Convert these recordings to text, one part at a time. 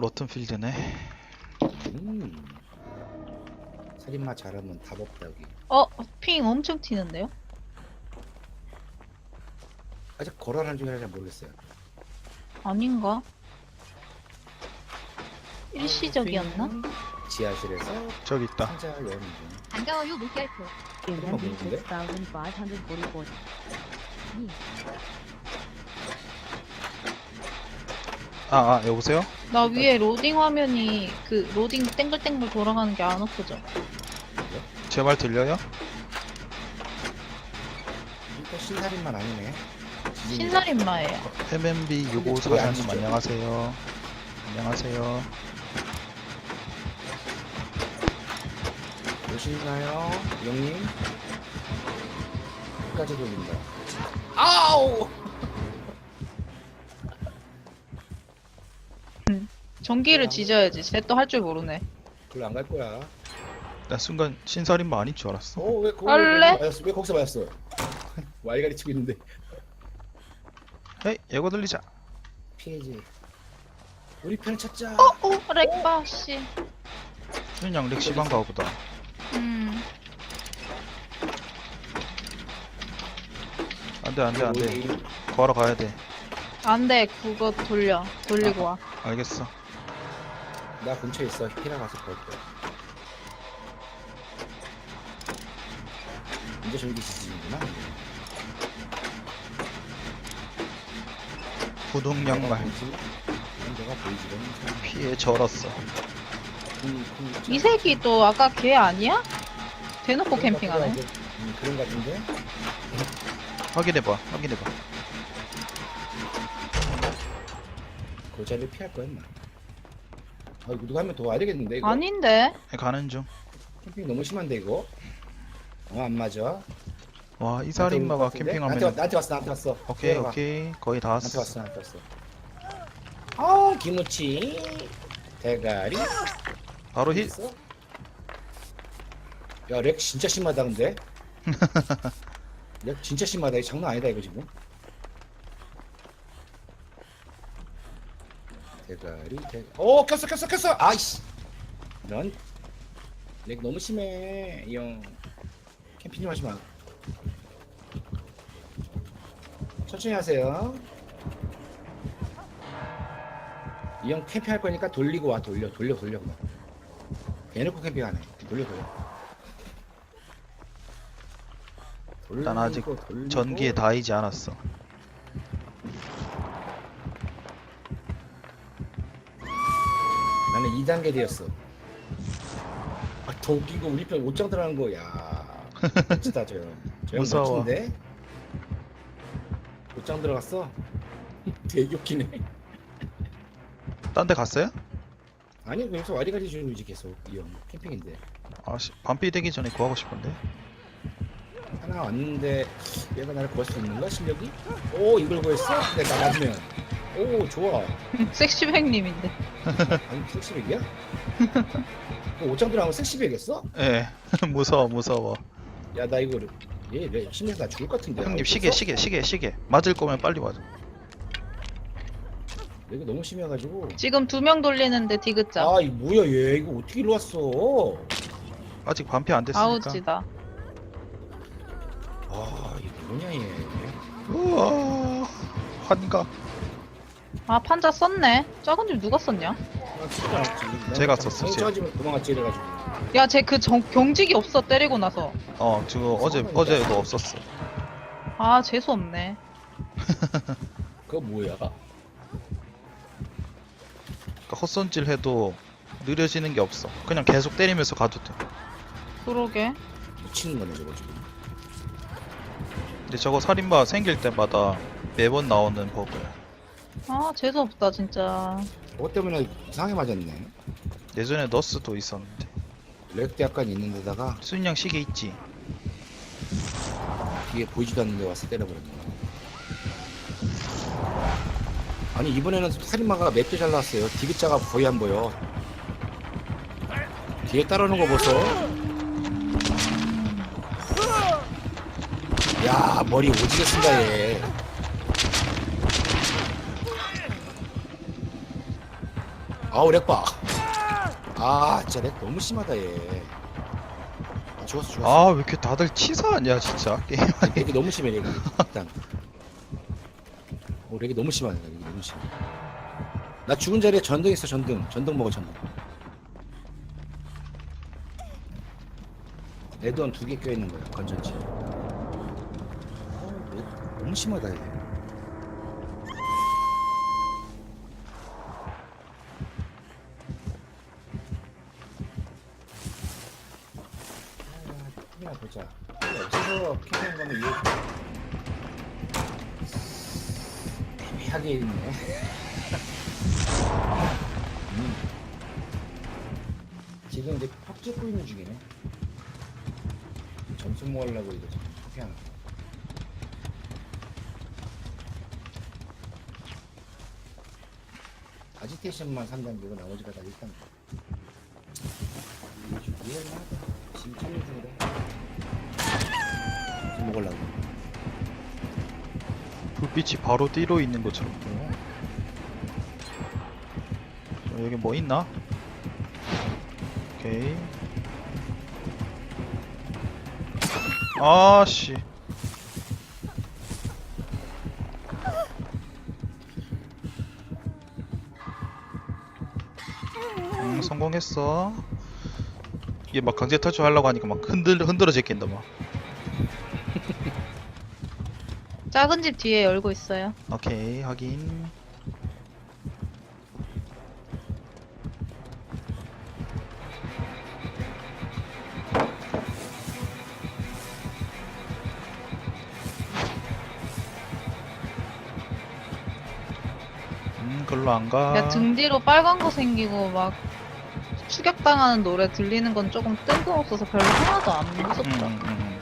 로튼필드네. 음. 살인마 잘하면 답 없다기 어, 핑 엄청 튀는데요? 아직 걸어는 중이라 잘 모르겠어요. 아닌가? 일시적이었나? 지하실에서 저기 있다. 반가워요 물결표. 뭐, 아, 아, 여보세요? 나 위에 로딩 화면이 그 로딩 땡글땡글 돌아가는 게안 엎어져. 제 말 들려요? 일단 신살인만 아니네. 신살인마예요. MMB 근데 유고 저게 사장님? 안녕하세요. 안녕하세요. 오신가요, 영님? 끝까지 돌린다. 아우! 전기를 지져야지. 쟤 또 할 줄 모르네. 별로 안갈 거야. 나 순간 신살인마 아닌 줄 알았어. 어, 왜 거기 할래? 맞았어? 왜 거기서 맞았어? 와이가리 치고 있는데 헤이, 예고 들리자. 피해지. 우리 편 찾자. 어, 어, 렉바, 씨. 그냥 렉시반가 보다. 음. 안 돼, 안 돼, 안 돼. 우리 걸어 가야 돼. 안 돼, 그거 돌려. 돌리고 와. 알겠어. 나 근처에 있어. 피라 가서 볼게. 이제 전기 지지는구나. 구동 양말. 내가 보이지는 피해 절었어. 이 새끼 또 아까 걔 아니야? 대놓고 캠핑하네. 음, 그런 것 같은데. 확인해봐, 확인해봐. 그 자리를 피할 거야, 임마. 아, 이거 누가 한 명 더 와야 되겠는데, 이거? 아닌데. 가는 중. 캠핑 너무 심한데, 이거? 어, 안 맞아. 와, 이 나한테 캠핑하면. 왔- 나한테 왔어, 나한테 왔어. 오케이. 오케이. 거의 다 나한테 왔어. 왔어, 나한테 왔어. 아, 김우치. 대가리. 바로 힐. 있어? 야, 렉 진짜 심하다, 근데. 렉 진짜 심하다. 이거 장난 아니다, 이거 지금. 대가리, 대 오, 꼈어, 꼈어, 꼈어! 아이씨! 넌, 렉 너무 심해, 이 형. 캠핑 좀 하지 마. 천천히 하세요. 이 형 캠핑 할 거니까 돌리고 와, 돌려, 돌려, 돌려, 그만. 대놓고 캠핑하네. 돌려, 돌려. 난 아직 돌리고, 돌리고. 전기에 닿이지 않았어. 2단계 되었어. 아, 더 웃긴 거 우리 편 옷장 들어가는 거, 야. 멋지다, 저 형. 저 형 무서워. 멋진데? 옷장 들어갔어? 되게 웃기네. 딴 데 갔어요? 아니, 여기서 와리가리 주는 거지, 계속. 이 형. 캠핑인데. 아, 씨, 반피 되기 전에 구하고 싶은데. 하나 왔는데, 얘가 나를 구할 수 있는가, 실력이? 오, 이걸 구했어? 내가 맞으면. 오, 좋아. 섹시백님인데. 아니, 섹시백이야? 그 옷장 들어가면 섹시백이었어? 예, 무서워, 무서워. 야, 나 이거, 얘, 내 심해서 나 죽을 것 같은데. 형님, 아, 시계, 어땠어? 시계, 시계, 시계. 맞을 거면 빨리 맞아. 이거 너무 심해가지고. 지금 두 명 돌리는데 디귿자. 아, 뭐야, 얘. 이거 어떻게 일로 왔어? 아직 반피 안 됐으니까. 아우지다. 아, 이게 뭐냐, 얘. 우와, 환각. 아, 판자 썼네. 작은 집 누가 썼냐? 제가 썼어, 제가. 저지면 도망갔지, 이래가지고. 야, 쟤 그 경직이 없어. 때리고 나서. 어, 저거 어제, 어제도 없었어. 아, 재수 없네. 그거 뭐야? 그러니까 헛손질 해도 느려지는 게 없어. 그냥 계속 때리면서 가도 돼. 그러게. 미치는 거네, 저거 지금. 근데 저거 살인마 생길 때마다 매번 나오는 버그야. 아, 재수 없다, 진짜. 그것 때문에 이상하게 맞았네. 예전에 너스도 있었는데. 렉도 약간 있는 데다가 순양 시계 있지? 뒤에 보이지도 않는데 와서 때려버렸네. 아니, 이번에는 살인마가 맵도 잘 나왔어요. 디귿자가 거의 안 보여. 뒤에 따라오는 거 보소. 야, 머리 오지게 쓴다, 얘. 아우 렉봐 아 진짜 렉 너무 심하다 얘. 아, 죽었어 죽었어. 아 왜 이렇게 다들 치사하냐 진짜? 게임 아니, 렉이 너무 심해 렉이 일단. 오 렉이 너무 심하네 렉이 너무 심해. 나 죽은 자리에 전등 있어 전등. 전등 먹어 전등. 레드원 두 개 껴있는 거야 건전지 어, 렉 너무 심하다 얘 그냥 보자 없어서 캐는 거는 이해 애매하게 있네. 음. 지금 이제 팍 찍고 있는 중이네. 점수 모으려고 이거 지금 포기하는 거. 아지테이션만 3단계고 나머지가 다 1단계 이거 좀 이해는 하다 지금 참여 중이래. 좀 먹으려고 불빛이 바로 띠로 있는 것처럼 보여. 저 여기 뭐 있나? 오케이. 아씨. 음, 성공했어. 이게 막 강제 탈출하려고 하니까 막 흔들 흔들어 제낀다 막. 작은 집 뒤에 열고 있어요. 오케이 확인. 음, 글로 안 가. 야, 등 뒤로 빨간 거 생기고 막 추격당하는 노래 들리는 건 조금 뜬금없어서 별로 하나도 안 음, 무섭다. 음, 음.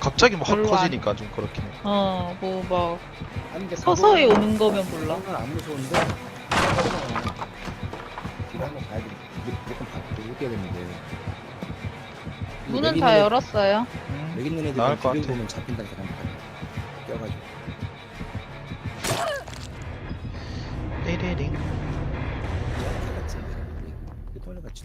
갑자기 막 확 별로 안- 터지니까 좀 그렇긴 해. 어, 뭐 막 아니 근데 서서히 오는 거면 몰라. 안 무서운데 뒤로 한번 가야 돼봐 이렇게 되는데 문은 다 열었어요. 음, 여기 있는 애들 나을 것 뒤로 같아. 보면 잡힌다니까 한번 껴가지고 띠리링. 같이 이거 같이